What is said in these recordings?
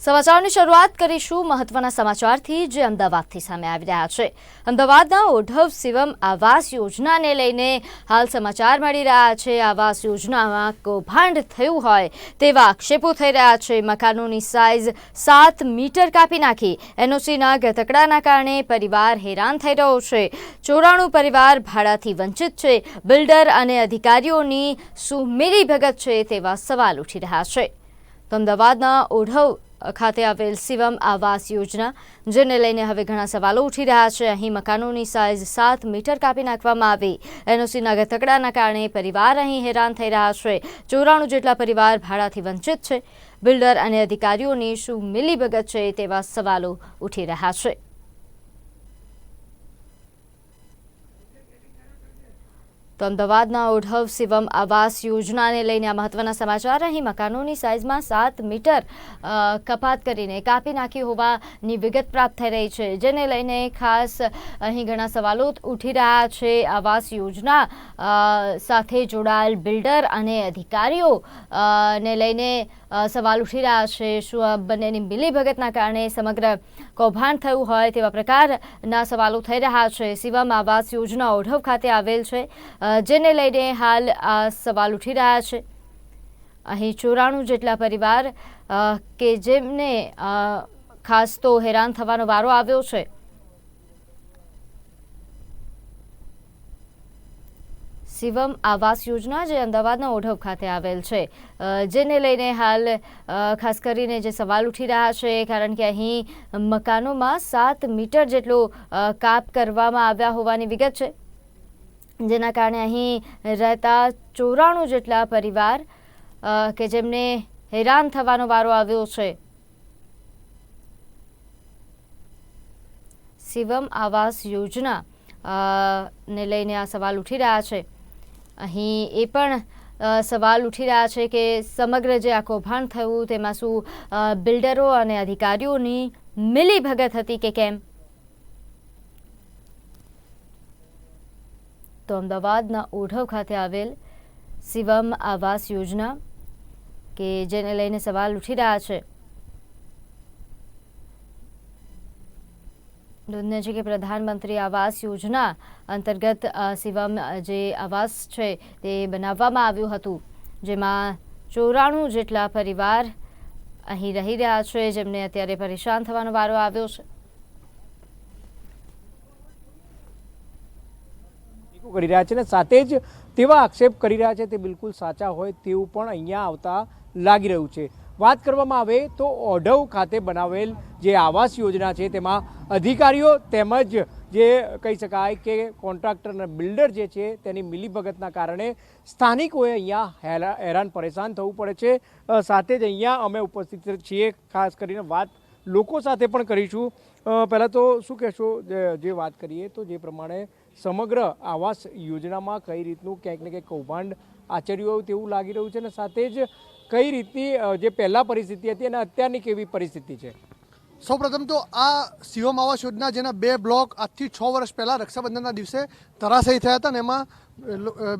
સમાચારની શરૂઆત કરીશું મહત્વના સમાચારથી જે અમદાવાદથી સામે આવી રહ્યા છે. અમદાવાદના ઓઢવ શિવમ આવાસ યોજનાને લઈને હાલ સમાચાર મળી રહ્યા છે. આવાસ યોજનામાં કૌભાંડ થયું હોય તેવા આક્ષેપો થઈ રહ્યા છે. મકાનોની સાઇઝ સાત મીટર કાપી નાખી. એનઓસીના ગતકડાના કારણે પરિવાર હેરાન થઈ રહ્યો છે. ચોરાણું પરિવાર ભાડાથી વંચિત છે. બિલ્ડર અને અધિકારીઓની શું મિલીભગત છે તેવા સવાલ ઉઠી રહ્યા છે. અમદાવાદના ઓઢવ ખાતે આવેલ શિવમ આવાસ યોજના, જેને લઈને હવે ઘણા સવાલો ઉઠી રહ્યા છે. અહીં મકાનોની સાઇઝ સાત મીટર કાપી નાખવામાં આવી. એનઓસીના ગતકડાના કારણે પરિવાર અહીં હેરાન થઈ રહ્યા છે. ચોરાણું જેટલા પરિવાર ભાડાથી વંચિત છે. બિલ્ડર અને અધિકારીઓની શું મિલીભગત છે તેવા સવાલો ઉઠી રહ્યા છે. તો અમદાવાદના ઓઢવ શિવમ આવાસ યોજનાને લઈને આ મહત્વના સમાચાર. અહીં મકાનોની સાઇઝમાં સાત મીટર કપાત કરીને કાપી નાખી હોવાની વિગત પ્રાપ્ત થઈ રહી છે, જેને લઈને ખાસ અહીં ઘણા સવાલો ઉઠી રહ્યા છે. આવાસ યોજના સાથે જોડાયેલ બિલ્ડર અને અધિકારીઓ ને લઈને સવાલ ઉઠી રહ્યા છે શું બંનેની મિલીભગતના કારણે સમગ્ર કૌભાંડ થયું હોય તેવા પ્રકારના સવાલો થઈ રહ્યા છે. શિવમ આવાસ યોજના ઓઢવ ખાતે આવેલ છે. જેને લઈને હાલ આ સવાલ ઉઠી રહ્યા છે. અહીં ચોરાણું જેટલા પરિવાર કે જેમને ખાસ તો હેરાન થવાનો વારો આવ્યો છે. શિવમ આવાસ યોજના જે અમદાવાદના ઓઢવ ખાતે આવેલ છે જેને લઈને હાલ ખાસ કરીને જે સવાલ ઉઠી રહ્યા છે, કારણ કે અહીં મકાનોમાં સાત મીટર જેટલો કાપ કરવામાં આવ્યા હોવાની વિગત છે. જેના કારણે અહીં રહેતા ચોરાણું જેટલા પરિવાર કે જેમને હેરાન થવાનો વારો આવ્યો છે. શિવમ આવાસ યોજના ને લઈને આ સવાલ ઉઠી રહ્યા છે. અહીં એ પણ સવાલ ઉઠી રહ્યા છે કે સમગ્ર જે આ કૌભાંડ થયું તેમાં શું બિલ્ડરો અને અધિકારીઓની મિલીભગત હતી કે કેમ? તો અમદાવાદના ઓઢવ ખાતે આવેલ શિવમ આવાસ યોજના કે જેને લઈને સવાલ ઉઠી રહ્યા છે. નોંધનીય છે કે પ્રધાનમંત્રી આવાસ યોજના અંતર્ગત શિવમ જે આવાસ છે તે બનાવવામાં આવ્યું હતું, જેમાં ચોરાણું જેટલા પરિવાર અહીં રહી રહ્યા છે, જેમને અત્યારે પરેશાન થવાનો વારો આવ્યો છે. ટીકો કરી રહ્યા છે અને સાથે જ તેવા આક્ષેપ કરી રહ્યા છે તે બિલકુલ સાચા હોય તેવું પણ અહીંયા આવતા લાગી રહ્યું છે. વાત કરવામાં આવે તો ઓઢવ ખાતે બનાવેલ જે આવાસ યોજના છે તેમાં અધિકારીઓ તેમજ જે કહી શકાય કે કોન્ટ્રાક્ટર અને બિલ્ડર જે છે તેની મિલીભગતના કારણે સ્થાનિકોએ અહીંયા હેરા- હેરાન પરેશાન થવું પડે છે. સાથે જ અહીંયા અમે ઉપસ્થિત છીએ ખાસ કરીને વાત લોકો સાથે પણ કરીશું. પહેલાં તો શું કહેશો? જે વાત કરીએ તો જે પ્રમાણે સમગ્ર આવાસ યોજનામાં કઈ રીતનું ક્યાંક ને ક્યાંક કૌભાંડ આચર્યું હોય તેવું લાગી રહ્યું છે અને સાથે જ કઈ રીતની જે પહેલાં પરિસ્થિતિ હતી અને અત્યારની કેવી પરિસ્થિતિ છે? સૌપ્રથમ તો આ સીઓમ આવાસ યોજના, જેના બે બ્લોક આજથી છ વર્ષ પહેલાં રક્ષાબંધનના દિવસે ધરાશયી થયા હતા અને એમાં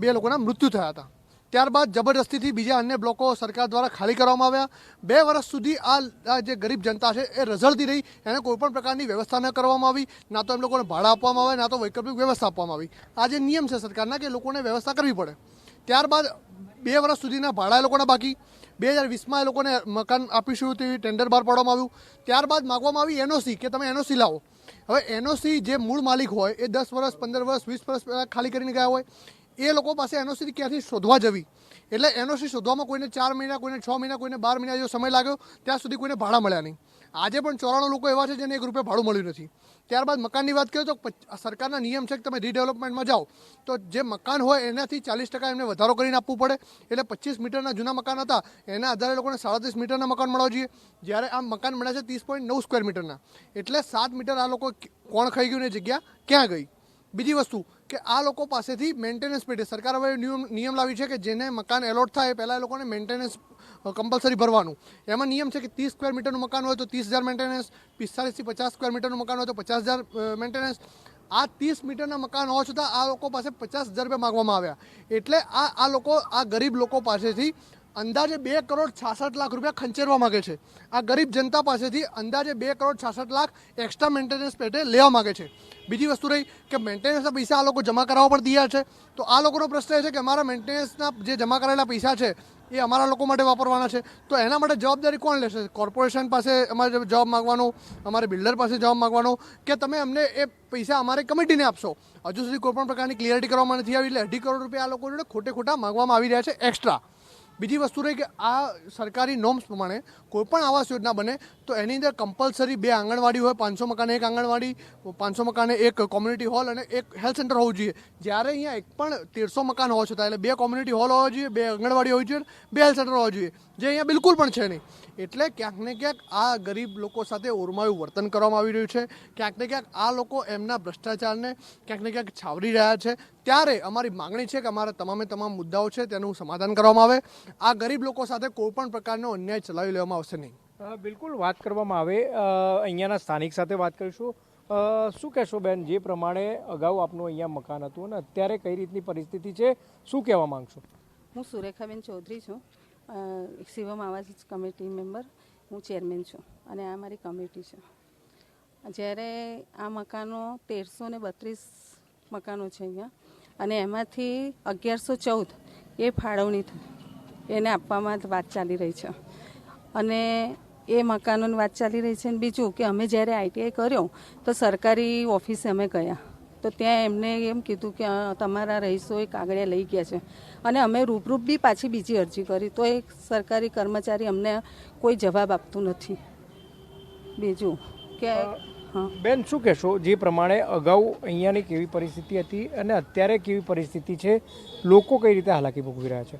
બે લોકોના મૃત્યુ થયા હતા. ત્યારબાદ જબરદસ્તીથી બીજા અન્ય બ્લોકો સરકાર દ્વારા ખાલી કરવામાં આવ્યા. બે વર્ષ સુધી આ જે ગરીબ જનતા છે એ રઝળતી રહી. એને કોઈપણ પ્રકારની વ્યવસ્થા ન કરવામાં આવી. ના તો એમ લોકોને ભાડા આપવામાં આવે, ના તો વૈકલ્પિક વ્યવસ્થા આપવામાં આવી. આ જે નિયમ છે સરકારના કે લોકોને વ્યવસ્થા કરવી પડે. ત્યારબાદ બે વર્ષ સુધીના ભાડા એ લોકોના બાકી. બે હજાર વીસમાં એ લોકોને મકાન આપીશું તેવી ટેન્ડર બહાર પાડવામાં આવ્યું. ત્યારબાદ માગવામાં આવી એનઓસી કે તમે એનઓસી લાવો. હવે એનઓસી જે મૂળ માલિક હોય એ દસ વર્ષ, પંદર વર્ષ, વીસ વર્ષ પહેલાં ખાલી કરીને ગયા હોય. એ લોકો પાસે એનઓસી ક્યાંથી શોધવા જવી? એટલે એનઓસી શોધવામાં કોઈને ચાર મહિના, કોઈને છ મહિના, કોઈને બાર મહિના જેવો સમય લાગ્યો, ત્યાં સુધી કોઈને ભાડા મળ્યા નહીં. આજે પણ ચોરાણું લોકો એવા છે જેને એક રૂપિયા ભાડું મળ્યું નથી. ત્યારબાદ મકાનની વાત કરીએ તો સરકારના નિયમ છે કે તમે રીડેવલપમેન્ટમાં જાઓ, તો જે મકાન હોય એનાથી ચાલીસ ટકા એમને વધારો કરીને આપવું પડે. એટલે પચીસ મીટરના જૂના મકાન હતા, એના આધારે લોકોને સાડત્રીસ મીટરના મકાન મળવા જોઈએ. જ્યારે આ મકાન મળ્યા છે ત્રીસ પોઈન્ટ નવ સ્ક્વેર મીટરના. એટલે સાત મીટર આ લોકો કોણ ખાઈ ગયું ને જગ્યા ક્યાં ગઈ? બીજી વસ્તુ કે આ લોકો પાસેથી મેન્ટેનન્સ પેટે સરકાર હવે નિયમ નિયમ લાવી છે કે જેને મકાન એલોટ થાય પહેલાં એ લોકોને મેન્ટેનન્સ કમ્પલસરી ભરવાનું. એમાં નિયમ છે કે ત્રીસ સ્ક્વેર મીટરનું મકાન હોય તો ત્રીસ હજાર મેન્ટેનન્સ પિસ્તાલીસથી પચાસ સ્ક્વેર મીટરનું મકાન હોય તો પચાસ હજાર મેન્ટેનન્સ આ ત્રીસ મીટરના મકાન હોવા છતાં આ લોકો પાસે પચાસ હજાર રૂપિયા માગવામાં આવ્યા. એટલે આ આ લોકો, આ ગરીબ લોકો પાસેથી અંદાજે બે કરોડ છાસઠ લાખ રૂપિયા ખંચેરવા માંગે છે. આ ગરીબ જનતા પાસેથી અંદાજે બે કરોડ છાસઠ લાખ એક્સ્ટ્રા મેન્ટેનન્સ પેટે લેવા માગે છે. બીજી વસ્તુ રહી કે મેન્ટેનન્સના પૈસા આ લોકો જમા કરાવવા પણ તૈયાર છે. તો આ લોકોનો પ્રશ્ન એ છે કે અમારા મેન્ટેનન્સના જે જમા કરાયેલા પૈસા છે, એ અમારા લોકો માટે વાપરવાના છે. તો એના માટે જવાબદારી કોણ લેશે? કોર્પોરેશન પાસે અમારે જવાબ માગવાનો, અમારે બિલ્ડર પાસે જવાબ માંગવાનો કે તમે અમને એ પૈસા અમારે કમિટીને આપશો? હજુ સુધી કોઈપણ પ્રકારની ક્લિયરિટી કરવામાં નથી આવી એટલે અઢી કરોડ રૂપિયા આ લોકો જોડે ખોટે ખોટા માગવામાં આવી રહ્યા છે એક્સ્ટ્રા બીજી વસ્તુ રહી કે આ સરકારી નોર્મ્સ પ્રમાણે કોઈ પણ આવાસ યોજના બને તો એની અંદર કમ્પલસરી બે આંગણવાડી હોય, પાંચસો મકાને એક આંગણવાડી, પાંચસો મકાને એક કોમ્યુનિટી હોલ અને એક હેલ્થ સેન્ટર હોવું જોઈએ. જ્યારે અહીંયા એક પણ તેરસો મકાન હોવા છતાં, એટલે બે કોમ્યુનિટી હોલ હોવા જોઈએ, બે આંગણવાડી હોવી જોઈએ બે હેલ્થ સેન્ટર હોવા જોઈએ, જે અહીંયા બિલકુલ પણ છે નહીં. એટલે ક્યાંક ને ક્યાંક આ ગરીબ લોકો સાથે ઓરમાયું વર્તન કરવામાં આવી રહ્યું છે. ક્યાંક ને ક્યાંક આ લોકો એમના ભ્રષ્ટાચારને ક્યાંક ને ક્યાંક છાવરી રહ્યા છે. ત્યારે અમારી માંગણી છે કે અમારા તમામે તમામ મુદ્દાઓ છે તેનું સમાધાન કરવામાં આવે. આ ગરીબ લોકો સાથે કોઈ પણ પ્રકારનો અન્યાય ચલાવી લેવામાં આવશે નહીં. બિલકુલ વાત કરવામાં આવે. અહીંયાના સ્થાનિક સાથે વાત કરીશું. શું કહેશો બેન? જે પ્રમાણે અગાઉ આપનું અહીંયા મકાન હતું અને અત્યારે કઈ રીતની પરિસ્થિતિ છે? શું કહેવા માંગશો? હું સુરેખાબેન ચૌધરી છું. શિવમ આવાસ કમિટી મેમ્બર. હું ચેરમેન છું અને આ મારી કમિટી છે. જ્યારે આ મકાનો તેરસો ને બત્રીસ મકાનો છે અહીંયા અને એમાંથી અગિયારસો ચૌદ એ ફાળવણી એને આપવામાં વાત ચાલી રહી છે. અને એ મકાનોની વાત ચાલી રહી છે અને બીજું કે અમે જ્યારે આઈટીઆઈ કર્યો તો સરકારી ઓફિસે અમે ગયા. તો ત્યાં એમને એમ કીધું કે તમારા રહીશો એ કાગળિયા લઈ ગયા છે. અને અમે રૂપરૂપ બી પાછી બીજી અરજી કરી. તો એ સરકારી કર્મચારી અમને કોઈ જવાબ આપતું નથી. બીજું કે બેન શું કહેશો? જે પ્રમાણે અગાઉ અહીંયાની કેવી પરિસ્થિતિ હતી અને અત્યારે કેવી પરિસ્થિતિ છે? લોકો કઈ રીતે હાલાકી ભોગવી રહ્યા છે?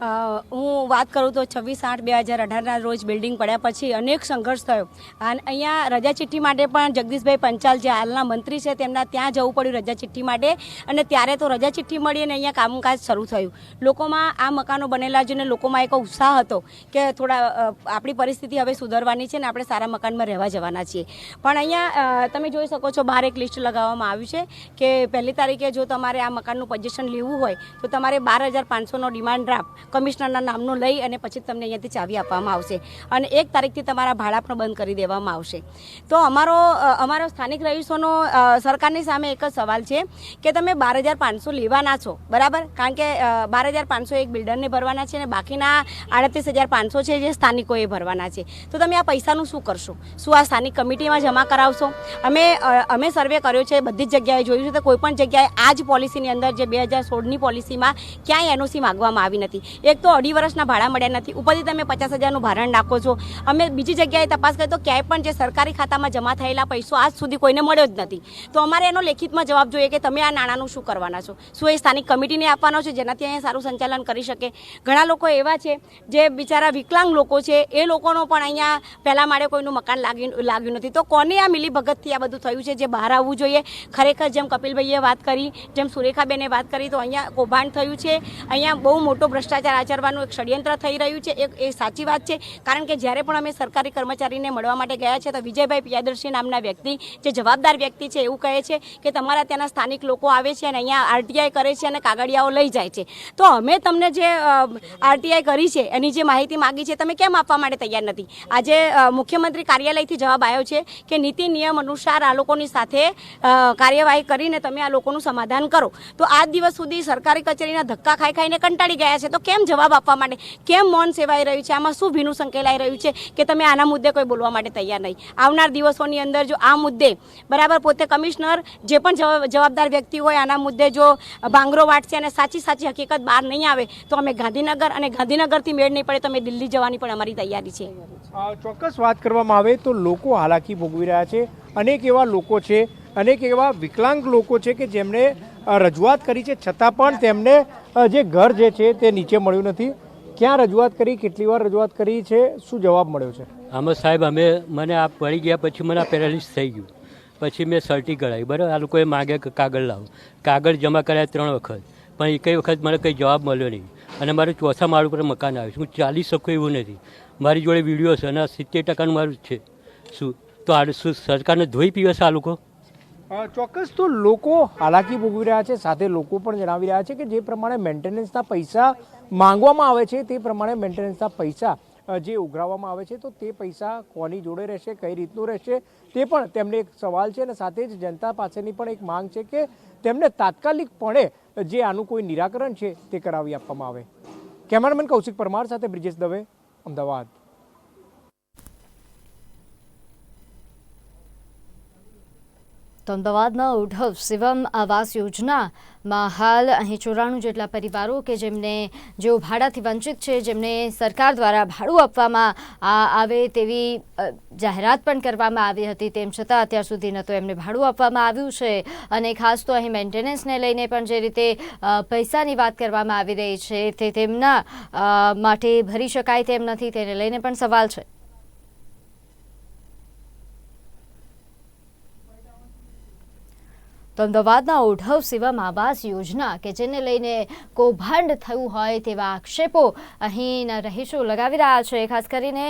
હું વાત કરું તો છવ્વીસ આઠ બે હજાર અઢારના રોજ બિલ્ડિંગ પડ્યા પછી અનેક સંઘર્ષ થયો. અને અહીંયા રજા ચિઠ્ઠી માટે પણ જગદીશભાઈ પંચાલ જે હાલના મંત્રી છે તેમના ત્યાં જવું પડ્યું રજા ચિઠ્ઠી માટે. અને ત્યારે તો રજા ચિઠ્ઠી મળી અને અહીંયા કામકાજ શરૂ થયું. લોકોમાં આ મકાનો બનેલા જોઈને લોકોમાં એક ઉત્સાહ હતો કે થોડા આપણી પરિસ્થિતિ હવે સુધરવાની છે ને આપણે સારા મકાનમાં રહેવા જવાના છીએ. પણ અહીંયા તમે જોઈ શકો છો બહાર એક લિસ્ટ લગાવવામાં આવ્યું છે કે પહેલી તારીખે જો તમારે આ મકાનનું પોઝિશન લેવું હોય તો તમારે બાર હજાર પાંચસોનો ડિમાન્ડ ડ્રાફ્ટ કમિશનરના નામનું લઈ અને પછી તમને અહીંયાથી ચાવી આપવામાં આવશે. અને એક તારીખથી તમારા ભાડા પણ બંધ કરી દેવામાં આવશે. તો અમારો અમારો સ્થાનિક રહીશોનો સરકારની સામે એક જ સવાલ છે કે તમે બાર હજાર પાંચસો લેવાના છો, બરાબર? કારણ કે બાર હજાર પાંચસો એક બિલ્ડરને ભરવાના છે અને બાકીના આડત્રીસ હજાર પાંચસો છે જે સ્થાનિકોએ ભરવાના છે. તો તમે આ પૈસાનું શું કરશો? શું આ સ્થાનિક કમિટીમાં જમા કરાવશો? અમે અમે સર્વે કર્યો છે, બધી જ જગ્યાએ જોયું છે, તો કોઈ પણ જગ્યાએ આ જ પોલિસીની અંદર જે બે હજાર સોળની પોલિસીમાં ક્યાંય એનઓસી માગવામાં આવી નથી. એક તો અઢી વર્ષના ભાડા મળ્યા નથી. ઉપરથી તમે પચાસ હજારનું ભારણ નાખો છો. અમે બીજી જગ્યાએ તપાસ કરી તો ક્યાંય પણ જે સરકારી ખાતામાં જમા થયેલા પૈસો આજ સુધી કોઈને મળ્યો જ નથી. તો અમારે એનો લેખિતમાં જવાબ જોઈએ કે તમે આ નાણાંનું શું કરવાના છો? શું એ સ્થાનિક કમિટીને આપવાનો છે? જેનાથી અહીંયા સારું સંચાલન કરી શકે. ઘણા લોકો એવા છે જે બિચારા વિકલાંગ લોકો છે. એ લોકોનો પણ અહીંયા પહેલાં માળે કોઈનું મકાન લાગ્યું લાગ્યું નથી. તો કોને આ મિલી ભગતથી આ બધું થયું છે? જે બહાર આવવું જોઈએ. ખરેખર જેમ કપિલભાઈએ વાત કરી, જેમ સુરેખાબેને વાત કરી, તો અહીંયા કૌભાંડ થયું છે. અહીંયા બહુ મોટો ભ્રષ્ટાચાર આચરવાનું એક ષડયંત્ર થઈ રહ્યું છે, એક એ સાચી વાત છે. કારણ કે જ્યારે પણ અમે સરકારી કર્મચારીને મળવા માટે ગયા છે, તો વિજયભાઈ પિયાદર્શી નામના વ્યક્તિ, જે જવાબદાર વ્યક્તિ છે, એવું કહે છે કે તમારા ત્યાંના સ્થાનિક લોકો આવે છે અને અહીંયા આરટીઆઈ કરે છે અને કાગળિયાઓ લઈ જાય છે. તો અમે તમને જે આરટીઆઈ કરી છે, એની જે માહિતી માગી છે, તમે કેમ આપવા માટે તૈયાર નથી? આજે મુખ્યમંત્રી કાર્યાલયથી જવાબ આવ્યો છે કે નીતિ નિયમ અનુસાર આ લોકોની સાથે કાર્યવાહી કરીને તમે આ લોકોનું સમાધાન કરો. તો આજ દિવસ સુધી સરકારી કચેરીના ધક્કા ખાઈ ખાઈને કંટાળી ગયા છે. તો કેમ જવાબ આપવા માટે? કેમ મૌન સેવાઈ રહ્યું છે? આમાં શું ભીનું સંકેલાઈ રહ્યું છે કે તમે આના મુદ્દે કોઈ બોલવા માટે તૈયાર નહીં? આવનાર દિવસોની અંદર જો આ મુદ્દે, બરાબર, પોતે કમિશનર, જે પણ જવાબદાર વ્યક્તિ હોય, આના મુદ્દે જો ભાંગરો વાટશે અને સાચી સાચી હકીકત બહાર નહીં આવે, તો અમે ગાંધીનગર અને ગાંધીનગરથી મેળ નહીં પડે, તો અમે દિલ્હી જવાની પણ અમારી તૈયારી છે. ચોક્કસ વાત કરવામાં આવે તો લોકો હાલાકી ભોગવી રહ્યા છે. અનેક એવા લોકો છે અનેક એવા વિકલાંગ લોકો છે કે જેમણે રજૂઆત કરી છે. છતાં પણ તેમને જે ઘર જે છે તે નીચે મળ્યું નથી. ક્યાં રજૂઆત કરી, કેટલી વાર રજૂઆત કરી છે, શું જવાબ મળ્યો છે? આમાં સાહેબ, અમે, મને આ પડી ગયા પછી મને આ પેરાલિસ થઈ ગયું. પછી મેં સર્ટી કઢાવી. બરાબર? આ લોકોએ માગ્યા કે કાગળ લાવો. કાગળ જમા કર્યા ત્રણ વખત. પણ એકઈ વખત મને કંઈ જવાબ મળ્યો નહીં. અને મારું ચોથા માળ ઉપર મકાન આવ્યું છે. હું ચાલી શકું એવું નથી. મારી જોડે વીડિયો છે અને સિત્તેર ટકાનું મારું છે. શું? તો આ શું, સરકારને ધોઈ પીવે છે આ લોકો? ચોક્કસ તો લોકો હાલાકી ભોગવી રહ્યા છે. સાથે લોકો પણ જણાવી રહ્યા છે કે જે પ્રમાણે મેન્ટેનન્સના પૈસા માંગવામાં આવે છે, તે પ્રમાણે મેન્ટેનન્સના પૈસા જે ઉઘરાવવામાં આવે છે, તો તે પૈસા કોની જોડે રહેશે, કઈ રીતનું રહેશે, તે પણ તેમને એક સવાલ છે અને સાથે જ જનતા પાસેની પણ એક માંગ છે કે તેમને તાત્કાલિકપણે જે આનું કોઈ નિરાકરણ છે તે કરાવી આપવામાં આવે. કેમેરામેન કૌશિક પરમાર સાથે બ્રિજેશ દવે, અમદાવાદ. તો અમદાવાદના ઉઢવ શિવમ આવાસ યોજનામાં હાલ અહીં ચોરાણું જેટલા પરિવારો કે જેમને, જેઓ ભાડાથી વંચિત છે, જેમને સરકાર દ્વારા ભાડું આપવામાં આવે તેવી જાહેરાત પણ કરવામાં આવી હતી. તેમ છતાં અત્યાર સુધી ન તો એમને ભાડું આપવામાં આવ્યું છે અને ખાસ તો અહીં મેન્ટેનન્સને લઈને પણ જે રીતે પૈસાની વાત કરવામાં આવી રહી છે તે તેમના માટે ભરી શકાય તેમ નથી. તેને લઈને પણ સવાલ છે. તો અમદાવાદના ઓઢવ શિવમ આવાસ યોજના કે જેને લઈને કૌભાંડ થયું હોય તેવા આક્ષેપો અહીંના રહીશો લગાવી રહ્યા છે. ખાસ કરીને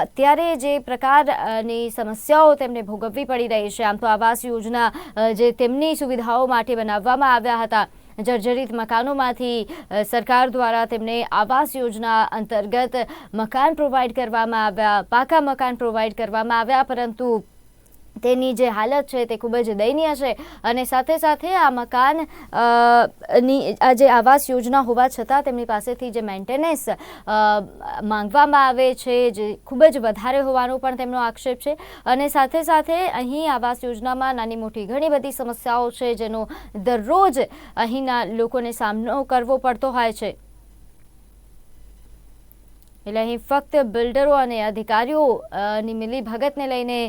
અત્યારે જે પ્રકારની સમસ્યાઓ તેમને ભોગવવી પડી રહી છે. આમ તો આવાસ યોજના જે તેમની સુવિધાઓ માટે બનાવવામાં આવ્યા હતા, જર્જરિત મકાનોમાંથી સરકાર દ્વારા તેમને આવાસ યોજના અંતર્ગત મકાન પ્રોવાઈડ કરવામાં આવ્યા, પાકા મકાન પ્રોવાઈડ કરવામાં આવ્યા, પરંતુ તેની જે હાલત છે તે ખૂબ જ દયનીય છે. અને સાથે સાથે આ મકાનની, આ જે આવાસ યોજના હોવા છતાં તેમની પાસેથી જે મેન્ટેનન્સ માંગવામાં આવે છે જે ખૂબ જ વધારે હોવાનો પણ તેમનો આક્ષેપ છે. અને સાથે સાથે અહીં આવાસ યોજનામાં નાની મોટી ઘણી બધી સમસ્યાઓ છે જેનો દરરોજ અહીંના લોકોને સામનો કરવો પડતો હોય છે. એટલે અહીં ફક્ત બિલ્ડરો અને અધિકારીઓ મિલીભગતને લઈને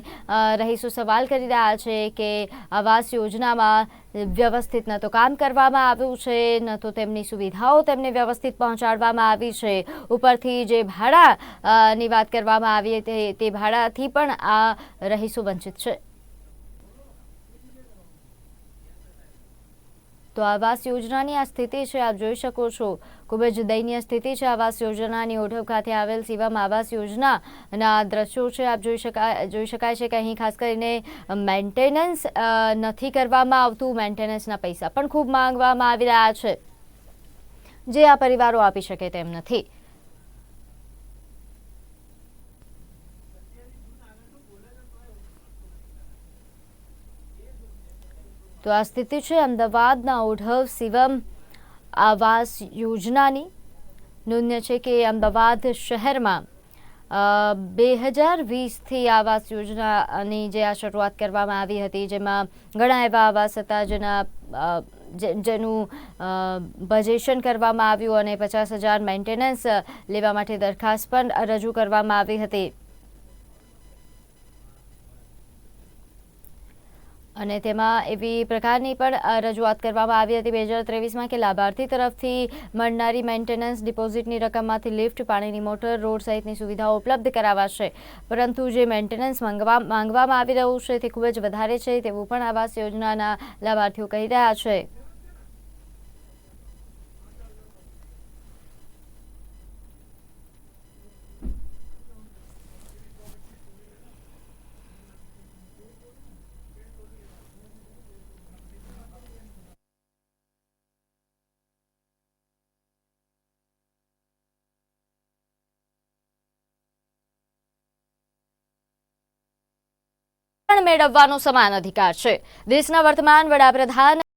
રહીશો સવાલ કરી રહ્યા છે કે આવાસ યોજનામાં વ્યવસ્થિત ન તો કામ કરવામાં આવ્યું છે, ન તો તેમની સુવિધાઓ તેમને વ્યવસ્થિત પહોંચાડવામાં આવી છે. ઉપરથી જે ભાડાની વાત કરવામાં આવી તે ભાડાથી પણ આ રહીશો વંચિત છે. તો આવાસ યોજનાની આ સ્થિતિ છે, આપ જોઈ શકો છો. ખૂબ જ દયનીય સ્થિતિ છે આવાસ યોજનાની. ઓઢવ ખાતે આવેલ શિવમ આવાસ યોજનાના દ્રશ્યો છે, આપ જોઈ શકાય જોઈ શકાય છે કે અહીં ખાસ કરીને મેન્ટેનન્સ નથી કરવામાં આવતું, મેન્ટેનન્સના પૈસા પણ ખૂબ માંગવામાં આવી રહ્યા છે. જે આ પરિવારો આપી શકે તેમ નથી. તો આ સ્થિતિ છે અમદાવાદના ઓઢવ શિવમ આવાસ યોજનાની. નોંધ્ય છે કે અમદાવાદ શહેરમાં બે હજાર વીસથી આવાસ યોજનાની જે આ શરૂઆત કરવામાં આવી હતી, જેમાં ઘણા એવા આવાસ હતા જેના જેનું બજેશન કરવામાં આવ્યું અને પચાસ હજાર મેન્ટેનન્સ લેવા માટે દરખાસ્ત પણ રજૂ કરવામાં આવી હતી. અને તેમાં એવી પ્રકારની પણ રજૂઆત કરવામાં આવી હતી બે હજાર ત્રેવીસમાં કે લાભાર્થી તરફથી મળનારી મેન્ટેનન્સ ડિપોઝિટની રકમમાંથી લિફ્ટ, પાણીની મોટર, રોડ સહિતની સુવિધાઓ ઉપલબ્ધ કરાવાશે. પરંતુ જે મેન્ટેનન્સ માંગવા, માંગવામાં આવી રહ્યું છે તે ખૂબ જ વધારે છે તેવું પણ આવાસ યોજનાના લાભાર્થીઓ કહી રહ્યા છે. પણ મેળવવાનો સમાન અધિકાર છે. દેશના વર્તમાન વડાપ્રધાન